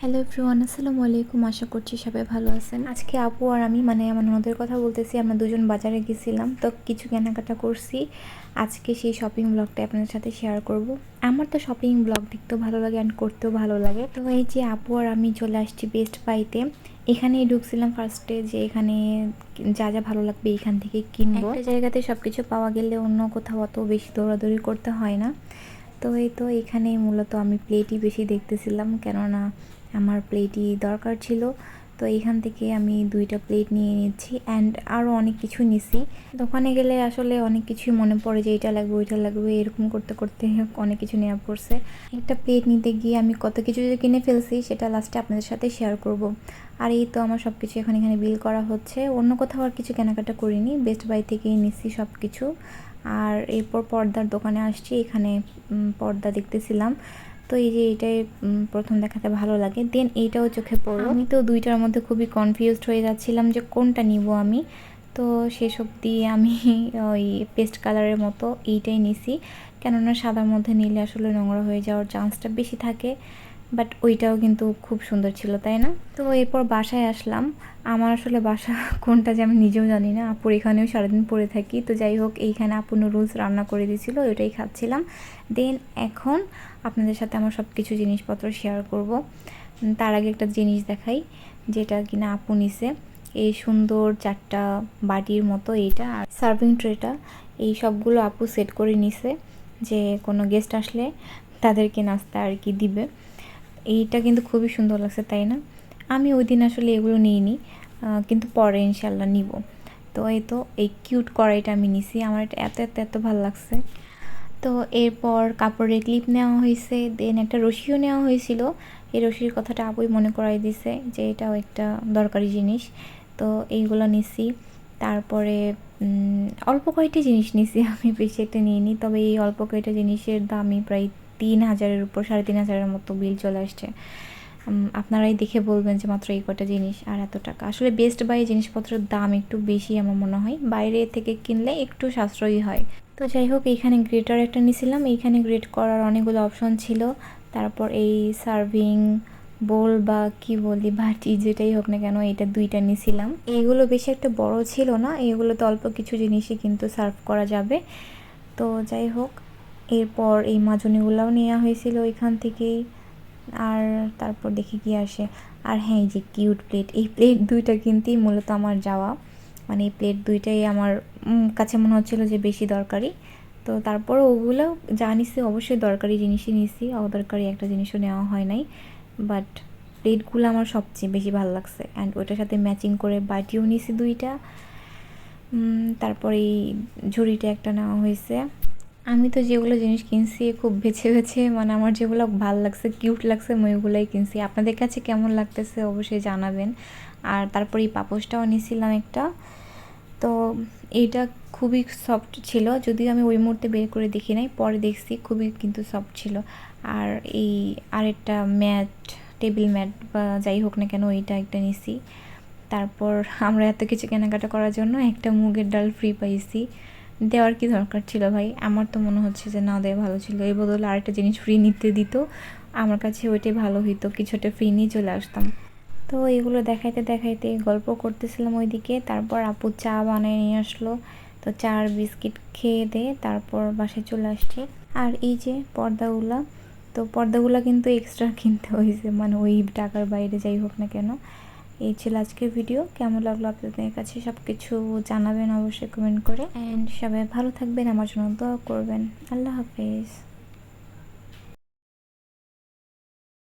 Hello everyone আসসালামু আলাইকুম। আশা করছি সবাই ভালো আছেন। আজকে আপু আর আমি মানে আমার ননদের কথা বলতেছি আমরা দুজন বাজারে গেছিলাম। তো কিছু কেনাকাটা করছি। আজকে সেই শপিং ব্লগটা আপনাদের সাথে শেয়ার করব। আমার তো শপিং ব্লগ দেখতেও ভালো লাগে অ্যান্ড করতেও ভালো লাগে। তো এই যে আপু আর আমি চলে আসছি বেস্ট পাইতে এখানেই ঢুকছিলাম ফার্স্টে যে এখানে যা যা ভালো লাগবে এখান থেকে কিনবো। একটা জায়গাতে সব কিছু পাওয়া গেলে অন্য কোথাও অত বেশি দৌড়াদৌড়ি করতে হয় না। তো এই তো এখানে মূলত আমি প্লেটই বেশি দেখতেছিলাম। কেননা আমার প্লেটই দরকার ছিল। তো এখান থেকে আমি দুইটা প্লেট নিয়ে নিচ্ছি অ্যান্ড আরও অনেক কিছু নিছি। দোকানে গেলে আসলে অনেক কিছুই মনে পড়ে যে এটা লাগবে, ওইটা লাগবে, এরকম করতে করতে অনেক কিছু নেওয়া পড়ছে। একটা প্লেট নিতে গিয়ে আমি কত কিছু যে কিনে ফেলছি সেটা লাস্টে আপনাদের সাথে শেয়ার করব। আর এই তো আমার সব কিছু এখন এখানে বিল করা হচ্ছে। অন্য কোথাও আর কিছু কেনাকাটা করিনি বেস্ট বাই থেকেই নিচ্ছি সব কিছু আর এরপর পর্দার দোকানে আসছি, এখানে পর্দা দেখতেছিলাম। তো এই যে এটাই প্রথম দেখাতে ভালো লাগে। দেন এইটাও চোখে পড়ল। আমি তো দুইটার মধ্যে খুবই কনফিউজড হয়ে যাচ্ছিলাম যে কোনটা নিব আমি। তো সেসব দিয়ে আমি ওই পেস্ট কালারের মতো এইটাই নিছি। কেননা সাদার মধ্যে নিলে আসলে নোংরা হয়ে যাওয়ার চান্সটা বেশি থাকে। বাট ওইটাও কিন্তু খুব সুন্দর ছিল, তাই না? তো এরপর বাসায় আসলাম। আমার আসলে বাসা কোনটা যে আমি নিজেও জানি না। আপুর এখানেও সারাদিন পড়ে থাকি। তো যাই হোক, এইখানে আপু নুডলস রান্না করে দিয়েছিল, ওইটাই খাচ্ছিলাম। দেন এখন আপনাদের সাথে আমার সব কিছু জিনিসপত্র শেয়ার করব। তার আগে একটা জিনিস দেখাই, যেটা কিনা আপু নিছে। এই সুন্দর চারটা বাটির মতো এইটা আর সার্ভিং ট্রেটা এই সবগুলো আপু সেট করে নিছে যে কোনো গেস্ট আসলে তাদেরকে নাস্তা আর কি দিবে। এইটা কিন্তু খুবই সুন্দর লাগছে, তাই না? আমি ওই দিন আসলে এগুলো নিইনি কিন্তু পরে ইনশাল্লাহ নিব। তো এই তো, এই কিউট কড়াইটা আমি নিছি, আমার এটা এত এত এত ভালো লাগছে। তো এরপর কাপড়ের ক্লিপ নেওয়া হয়েছে, দেন একটা রশিও নেওয়া হয়েছিল। এই রশির কথাটা আপুই মনে করাই দিছে যে এটাও একটা দরকারি জিনিস। তো এইগুলো নিছি, তারপরে অল্প কয়েকটি জিনিস নিছি, আমি বেশি একটা নিইনি, তবে এই অল্প কয়েকটা জিনিসের দামই প্রায় তিন হাজারের উপর, সাড়ে তিন হাজারের মতো বিল চলে আসছে। আপনারাই দেখে বলবেন যে মাত্র এই কটা জিনিস আর এত টাকা। আসলে বেস্ট বাই জিনিসপত্রের দাম একটু বেশি আমার মনে হয়। বাইরে থেকে কিনলে একটু সাশ্রয়ী হয়। তো যাই হোক, এইখানে গ্রেটার একটা নিয়েছিলাম এইখানে গ্রেট করার অনেকগুলো অপশন ছিল। তারপর এই সার্ভিং বোল বা কি বলি, বাটি যেটাই হোক না কেন এটা দুইটা নিয়েছিলাম এইগুলো বেশি একটা বড় ছিল না। এগুলো এইগুলোতে অল্প কিছু জিনিসই কিন্তু সার্ভ করা যাবে। তো যাই হোক এরপর এই মাজনিগুলোও নেওয়া হয়েছিল ওইখান থেকেই। আর তারপর দেখি কি আসে। আর হ্যাঁ এই যে কিউট প্লেট এই প্লেট দুইটা কিনতেই মূলত আমার যাওয়া। মানে এই প্লেট দুইটাই আমার কাছে মনে হচ্ছিল যে বেশি দরকারি। তো তারপর ওগুলো যা নিছি, অবশ্যই দরকারি জিনিসই নিছি। অদরকারি একটা জিনিসও নেওয়া হয় নাই। বাট প্লেটগুলো আমার সবচেয়ে বেশি ভালো লাগছে। অ্যান্ড ওইটার সাথে ম্যাচিং করে বাটিও নিছি দুইটা। তারপরে এই ঝুড়িটা একটা নেওয়া হয়েছে। আমি তো যেগুলো জিনিস কিনছি খুব বেছে বেছে মানে আমার যেগুলো ভালো লাগছে কিউট লাগছে, আমি ওইগুলোই কিনছি। আপনাদের কাছে কেমন লাগতেছে অবশ্যই জানাবেন। আর তারপর এই পাপোশটাও নিয়েছিলাম একটা। তো এইটা খুবই সফট ছিল, যদিও আমি ওই মুহূর্তে বের করে দেখি নাই, পরে দেখছি খুবই কিন্তু সফট ছিল। আর এই আরেকটা ম্যাট টেবিল ম্যাট বা যাই হোক না কেন ওইটা একটা নিছি তারপর আমরা এত কিছু কেনাকাটা করার জন্য একটা মুগের ডাল ফ্রি পাইছি। দেওয়ার কি দরকার ছিল ভাই? আমার তো মনে হচ্ছে যে, না, দেওয়া ভালো ছিল। এই বদলে আরেকটা জিনিস ফ্রি নিতে দিত। আমার কাছে ওইটাই ভালো হইতো, কিছুটা ফ্রি নিয়ে চলে আসতাম। তো এগুলো দেখাইতে দেখাইতে গল্প করতেছিলাম ওইদিকে। তারপর আপু চা বানিয়ে নিয়ে আসলো। তো চা আর বিস্কিট খেয়ে দে, তারপর বাসায় চলে আসছি। আর এই যে পর্দাগুলা, তো পর্দাগুলো কিন্তু এক্সট্রা কিনতে হয়েছে মানে ওই টাকার বাইরে যাই হোক না কেন। এই ছিল আজকের ভিডিও কেমন লাগল আপনাদের কাছে সব কিছু জানাবেন অবশ্যই কমেন্ট করে। অ্যান্ড সবাই ভালো থাকবেন, আমার জন্য দোয়া করবেন। আল্লাহ হাফেজ।